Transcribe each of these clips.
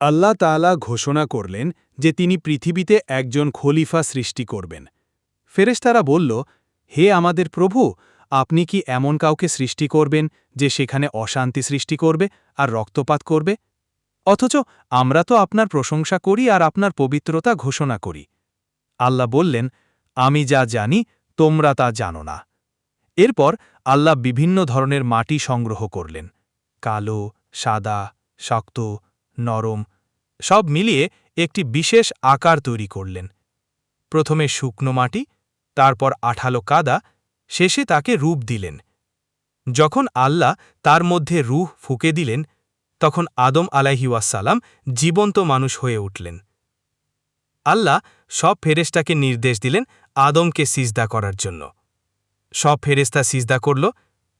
আল্লাহ তাআলা ঘোষণা করলেন যে তিনি পৃথিবীতে একজন খলিফা সৃষ্টি করবেন। ফেরেশতারা বলল, হে আমাদের প্রভু, আপনি কি এমন কাউকে সৃষ্টি করবেন যে সেখানে অশান্তি সৃষ্টি করবে আর রক্তপাত করবে? অথচ আমরা তো আপনার প্রশংসা করি আর আপনার পবিত্রতা ঘোষণা করি। আল্লাহ বললেন, আমি যা জানি, তোমরা তা জানো না। এরপর আল্লাহ বিভিন্ন ধরনের মাটি সংগ্রহ করলেন, কালো, সাদা, শক্ত, নরম সব মিলিয়ে একটি বিশেষ আকার তৈরি করলেন। প্রথমে শুকনো মাটি, তারপর আঠালো কাদা, শেষে তাকে রূপ দিলেন। যখন আল্লাহ তার মধ্যে রুহ ফুকে দিলেন, তখন আদম আলাইহিওয়াসালাম জীবন্ত মানুষ হয়ে উঠলেন। আল্লাহ সব ফেরেস্তাকে নির্দেশ দিলেন আদমকে সিজদা করার জন্য। সব ফেরেস্তা সিজদা করল,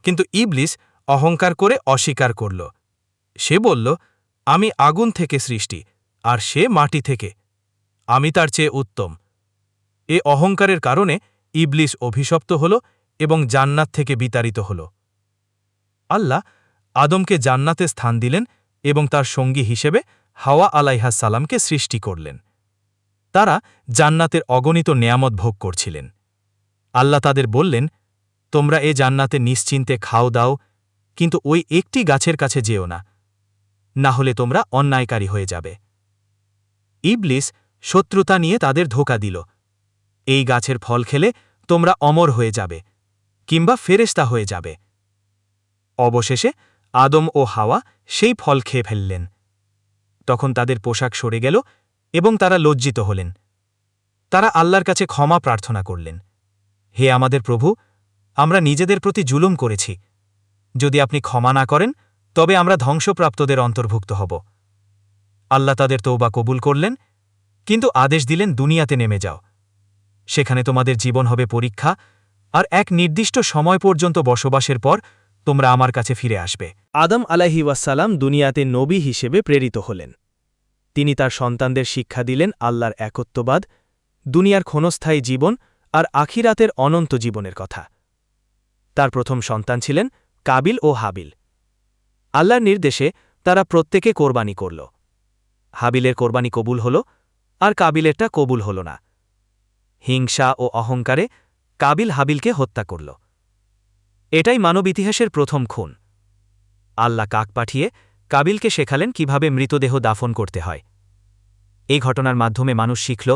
কিন্তু ইবলিস অহংকার করে অস্বীকার করল। সে বলল আমি আগুন থেকে সৃষ্টি, আর সে মাটি থেকে। আমি তার চেয়ে উত্তম। এ অহংকারের কারণে ইবলিস অভিশপ্ত হল এবং জান্নাত থেকে বিতাড়িত হল। আল্লাহ আদমকে জান্নাতে স্থান দিলেন এবং তার সঙ্গী হিসেবে হাওয়া আলাইহা সালামকে সৃষ্টি করলেন। তারা জান্নাতের অগণিত নেয়ামত ভোগ করছিলেন। আল্লাহ তাদের বললেন, তোমরা এ জান্নাতে নিশ্চিন্তে খাও দাও, কিন্তু ওই একটি গাছের কাছে যেও না। না হলে তোমরা অন্যায়কারী হয়ে যাবে। ইবলিস শত্রুতা নিয়ে তাদের ধোকা দিল। এই গাছের ফল খেলে তোমরা অমর হয়ে যাবে, কিংবা ফেরেস্তা হয়ে যাবে। অবশেষে আদম ও হাওয়া সেই ফল খেয়ে ফেললেন। তখন তাদের পোশাক সরে গেল এবং তারা লজ্জিত হলেন। তারা আল্লাহর কাছে ক্ষমা প্রার্থনা করলেন, হে আমাদের প্রভু, আমরা নিজেদের প্রতি জুলুম করেছি। যদি আপনি ক্ষমা না করেন তবে আমরা ধ্বংসপ্রাপ্তদের অন্তর্ভুক্ত হব। আল্লাহ তাদের তৌবা কবুল করলেন, কিন্তু আদেশ দিলেন, দুনিয়াতে নেমে যাও। সেখানে তোমাদের জীবন হবে পরীক্ষা, আর এক নির্দিষ্ট সময় পর্যন্ত বসবাসের পর তোমরা আমার কাছে ফিরে আসবে। আদম আলাহি ওয়াসালাম দুনিয়াতে নবী হিসেবে প্রেরিত হলেন। তিনি তার সন্তানদের শিক্ষা দিলেন, আল্লাহর একত্ববাদ, দুনিয়ার ক্ষণস্থায়ী জীবন আর আখিরাতের অনন্ত জীবনের কথা। তার প্রথম সন্তান ছিলেন কাবিল ও হাবিল। আল্লাহর নির্দেশে তারা প্রত্যেকে কোরবানি করল। হাবিলের কোরবানি কবুল হল, আর কাবিলেরটা কবুল হল না। হিংসা ও অহংকারে কাবিল হাবিলকে হত্যা করল। এটাই মানব ইতিহাসের প্রথম খুন। আল্লাহ কাক পাঠিয়ে কাবিলকে শেখালেন কীভাবে মৃতদেহ দাফন করতে হয়। এই ঘটনার মাধ্যমে মানুষ শিখল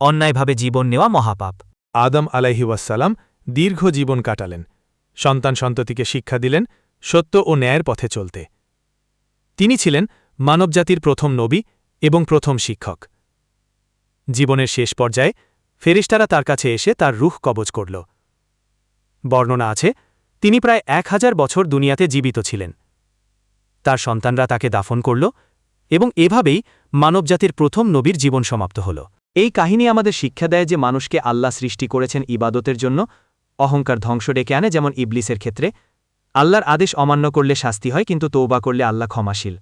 অন্যায়ভাবে জীবন নেওয়া মহাপাপ। আদম আলাইহিওয়াসালাম দীর্ঘ জীবন কাটালেন। সন্তান সন্ততিকে শিক্ষা দিলেন সত্য ও ন্যায়ের পথে চলতে। তিনি ছিলেন মানবজাতির প্রথম নবী এবং প্রথম শিক্ষক। জীবনের শেষ পর্যায়ে ফেরিস্তারা তার কাছে এসে তার রুখ কবজ করল। বর্ণনা আছে, তিনি প্রায় এক হাজার বছর দুনিয়াতে জীবিত ছিলেন। তার সন্তানরা তাকে দাফন করল এবং এভাবেই মানবজাতির প্রথম নবীর জীবন সমাপ্ত হল। এই কাহিনী আমাদের শিক্ষা দেয় যে মানুষকে আল্লাহ সৃষ্টি করেছেন ইবাদতের জন্য, অহংকার ধ্বংস ডেকে আনে যেমন ইবলিসের ক্ষেত্রে আল্লাহর আদেশ অমান্য করলে শাস্তি হয় কিন্তু তৌবা করলে আল্লাহ ক্ষমাশীল।